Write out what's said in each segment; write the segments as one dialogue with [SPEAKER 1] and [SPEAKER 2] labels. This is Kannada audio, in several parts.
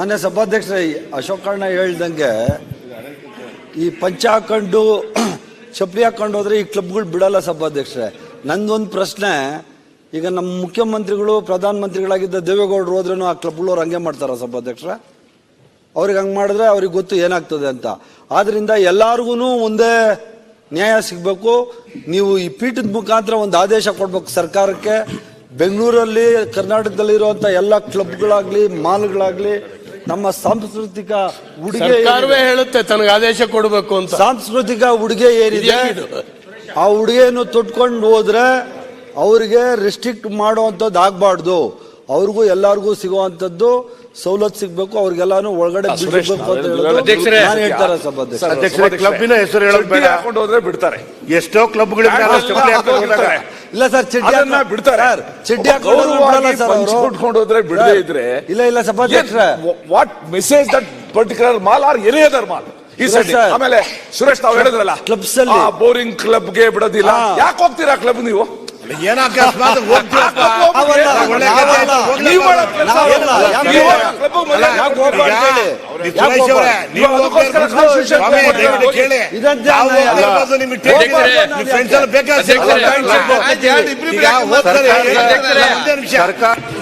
[SPEAKER 1] ಮೊನ್ನೆ ಸಭಾಧ್ಯಕ್ಷರೇ, ಅಶೋಕ್ ಅಣ್ಣ ಹೇಳ್ದಂಗೆ ಈ ಪಂಚ ಹಾಕೊಂಡು ಚಪ್ಪಲಿ ಹಾಕೊಂಡು ಹೋದ್ರೆ ಈ ಕ್ಲಬ್ಗಳು ಬಿಡಲ್ಲ ಸಭಾಧ್ಯಕ್ಷರೇ. ನಂದೊಂದು ಪ್ರಶ್ನೆ, ಈಗ ನಮ್ಮ ಮುಖ್ಯಮಂತ್ರಿಗಳು, ಪ್ರಧಾನಮಂತ್ರಿಗಳಾಗಿದ್ದ ದೇವೇಗೌಡರು ಹೋದ್ರೂ ಆ ಕ್ಲಬ್ಗಳವ್ರು ಹಂಗೆ ಮಾಡ್ತಾರ ಸಭಾಧ್ಯಕ್ಷರ? ಅವ್ರಿಗೆ ಹಂಗೆ ಮಾಡಿದ್ರೆ ಅವ್ರಿಗೆ ಗೊತ್ತು ಏನಾಗ್ತದೆ ಅಂತ. ಆದ್ರಿಂದ ಎಲ್ಲಾರ್ಗು ಒಂದೇ ನ್ಯಾಯ ಸಿಗಬೇಕು. ನೀವು ಈ ಪೀಠದ ಮುಖಾಂತರ ಒಂದು ಆದೇಶ ಕೊಡ್ಬೇಕು ಸರ್ಕಾರಕ್ಕೆ. ಬೆಂಗಳೂರಲ್ಲಿ, ಕರ್ನಾಟಕದಲ್ಲಿರುವಂಥ ಎಲ್ಲ ಕ್ಲಬ್ಗಳಾಗ್ಲಿ, ಮಾಲ್ಗಳಾಗ್ಲಿ ನಮ್ಮ ಸಾಂಸ್ಕೃತಿಕ ಉಡುಗೆ
[SPEAKER 2] ಸರ್ಕಾರವೇ ಹೇಳುತ್ತೆ ತನಗೆ ಆದೇಶ ಕೊಡಬೇಕು ಅಂತ.
[SPEAKER 1] ಸಾಂಸ್ಕೃತಿಕ ಉಡುಗೆ ಏನಿದೆ ಆ ಉಡುಗೆಯನ್ನು ತೊಟ್ಕೊಂಡು ಹೋದ್ರೆ ಅವ್ರಿಗೆ ರೆಸ್ಟ್ರಿಕ್ಟ್ ಮಾಡುವಂಥದ್ದು ಆಗ್ಬಾರ್ದು. ಅವ್ರಿಗೂ ಎಲ್ಲರಿಗೂ ಸಿಗುವಂಥದ್ದು ಸವಲತ್ತು ಸಿಗ್ಬೇಕು ಅವ್ರಿಗೆಲ್ಲಾನು ಒಳಗಡೆ ಬಿಡಬೇಕು ಅಂತ
[SPEAKER 3] ಅಧ್ಯಕ್ಷರೇ.
[SPEAKER 1] ನಾನು ಹೇಳ್ತಾರೆ
[SPEAKER 4] ಕ್ಲಬ್ಬಿನ ಹೆಸರು ಹೇಳೋದು ಬೇಡ.
[SPEAKER 3] ಹಾಕೊಂಡು ಹೋದ್ರೆ ಬಿಡ್ತಾರೆ.
[SPEAKER 4] ಎಷ್ಟೋ ಕ್ಲಬ್ಗಳಿಂದ
[SPEAKER 1] ಇಲ್ಲ ಸರ್ ಚಿಡ್ಡಿ
[SPEAKER 3] ಅದನ್ನ ಬಿಡ್ತಾರೆ.
[SPEAKER 1] ಸರ್, ಚಡ್ಡಿ ಹಾಕೊಂಡು ಹೋದ್ರೆ
[SPEAKER 3] ಗೌರವವಾಗಿ ಪಂಚ್
[SPEAKER 1] ಅವರು.
[SPEAKER 3] ಉಟ್ಕೊಂಡು ಹೋದ್ರೆ ಬಿಡದೇ ಇದ್ರೆ
[SPEAKER 1] ಇಲ್ಲ ಇಲ್ಲ ಸಭಾಧ್ಯಕ್ಷರೇ
[SPEAKER 3] what message that particular mall are any other mall ಈ
[SPEAKER 1] ಸುರೇಶ್
[SPEAKER 3] ಸೈಡ್ ಆಮೇಲೆ ಸುರೇಶ್ ತಾವ್ ಹೇಳಿದ್ರಲ್ಲ
[SPEAKER 1] ಕ್ಲಬ್ಸ್ ಅಲ್ಲಿ.
[SPEAKER 3] ಬೋರಿಂಗ್ ಕ್ಲಬ್ಗೆ ಬಿಡೋದಿಲ್ಲ.
[SPEAKER 1] ಹಾ.
[SPEAKER 3] ಯಾಕೆ ಹೋಗ್ತೀರಾ ಕ್ಲಬ್ ನೀವು. ನೀವು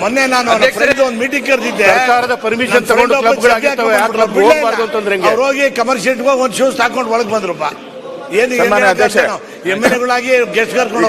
[SPEAKER 4] ಮೊನ್ನೆ ನಾನು ಒಂದು ಮೀಟಿಂಗ್ ಕರೆದಿದ್ದೆ.
[SPEAKER 5] ಸರ್ಕಾರದ
[SPEAKER 4] ನನ್ನ
[SPEAKER 5] ತಗೊಂಡು
[SPEAKER 4] ಅವ್ರು ಹೋಗಿ ಕಮರ್ಷಿಯಲ್ಗೆ ಒಂದು ಶೂಸ್ ಹಾಕೊಂಡು ಒಳಗೆ ಬಂದ್ರಪ್ಪ ಏನು. ಎಂ ಎಲ್ ಎಗಳಾಗಿ ಗೆಸ್ಟ್ ಕರ್ಕೊಂಡು?